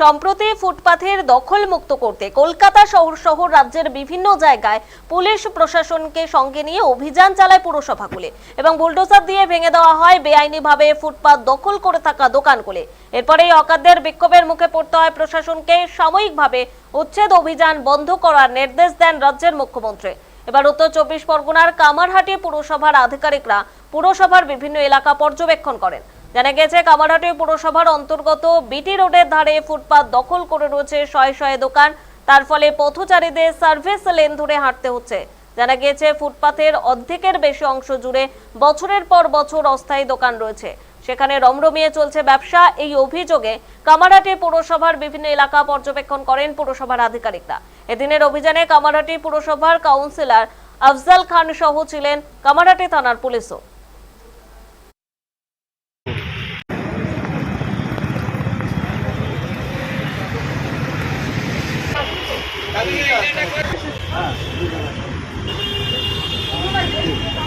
সম্প্রতি ফুটপাথের দখল মুক্ত করতে কলকাতা শহর সহ রাজ্যের বিভিন্ন জায়গায় পুলিশ প্রশাসনকে সঙ্গে নিয়ে অভিযান চালায় পুরসভাগুলি এবং বুলডোজার দিয়ে ভেঙে দেওয়া হয় বেআইনিভাবে ফুটপাথ দখল করে থাকা দোকানগুলি। এরপরেই অকাতদের বিক্ষোভের মুখে পড়তে হয় প্রশাসনকে সাময়িকভাবে উচ্ছেদ অভিযান বন্ধ করার নির্দেশ দেন রাজ্যের মুখ্যমন্ত্রী। এবার উত্তর চব্বিশ পরগনার কামারহাটি পুরসভার আধিকারিকরা পুরসভার বিভিন্ন এলাকা পর্যবেক্ষণ করেন। জানা গেছে, কামারহাটি পুরসভার অন্তর্গত বিটি রোডের ধারে ফুটপাত দখল করে রয়েছে শয়ে শয়ে দোকান। তার ফলে পথচারীদের সার্ভিস লেন ধরে হাঁটতে হচ্ছে। জানা গিয়েছে ফুটপাতের অর্ধেকের বেশি অংশ জুড়ে বছরের পর বছর অস্থায়ী দোকান রয়েছে। সেখানে রমরমিয়ে চলছে ব্যবসা। এই অভিযোগে কামারহাটি পৌরসভার বিভিন্ন এলাকা পর্যবেক্ষণ করেন পুরসভার আধিকারিকরা। এদিনের অভিযানে কামারহাটি পুরসভার কাউন্সিলর আফজাল খান সহ ছিলেন কামারহাটি থানার পুলিশও।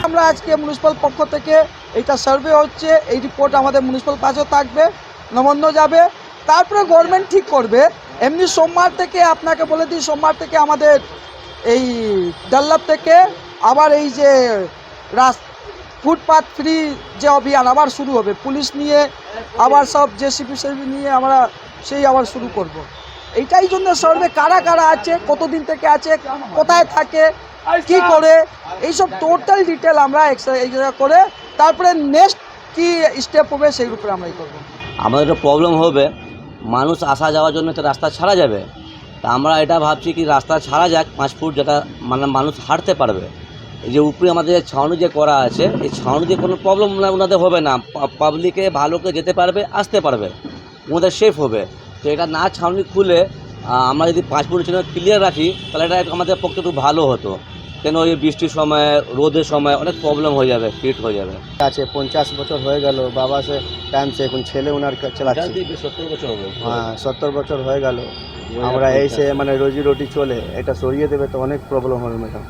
আমরা আজকে মিউনিসিপাল পক্ষ থেকে এইটা সার্ভে হচ্ছে, এই রিপোর্ট আমাদের মিউনিসিপাল কাছেও থাকবে, নবান্ন যাবে। তারপরে গভর্নমেন্ট ঠিক করবে। এমনি সোমবার থেকে, আপনাকে বলে দিই, সোমবার থেকে আমাদের এই ডাল্লাপ থেকে আবার এই যে রাস ফুটপাথ ফ্রি যে অভিযান আবার শুরু হবে। পুলিশ নিয়ে আবার সব জেসিপি সেসিপি নিয়ে আমরা সেই আবার শুরু করব। এইটাই জন্য সার্ভে কারা কারা আছে, কতদিন থেকে আছে, কোথায় থাকে, কি করে, এইসব টোটাল ডিটেল আমরা করে তারপরে নেক্সট কি স্টেপ হবে সেই উপরে আমরা করব। আমাদের একটা প্রবলেম হবে, মানুষ আসা যাওয়ার জন্য তো রাস্তা ছাড়া যাবে। তা আমরা এটা ভাবছি কি রাস্তা ছাড়া যাক, পাঁচ ফুট যেটা মানে মানুষ হাঁটতে পারবে। এই যে উপরে আমাদের যে ছাউনি যে করা আছে, এই ছাউনি দিয়ে কোনো প্রবলেম ওনাদের হবে না। পাবলিকে ভালো করে যেতে পারবে, আসতে পারবে। ওনাদের সেফ হবে। তো এটা না ছাউনি খুলে আমরা যদি পাঁচ ফুট জন্য ক্লিয়ার রাখি তাহলে এটা আমাদের পক্ষে একটু ভালো হতো। কেন ওই বৃষ্টির সময় রোদের সময় অনেক প্রবলেম হয়ে যাবে ফিট হয়ে যাবে। আছে পঞ্চাশ বছর হয়ে গেল বাবা সে টাইম সে এখন ছেলে ওনার চালাচ্ছে। সত্তর বছর হবে। হ্যাঁ সত্তর বছর হয়ে গেল। আমরা এসে মানে রোজি রুটি চলে এটা সরিয়ে দেবে তো অনেক প্রবলেম হবে ম্যাডাম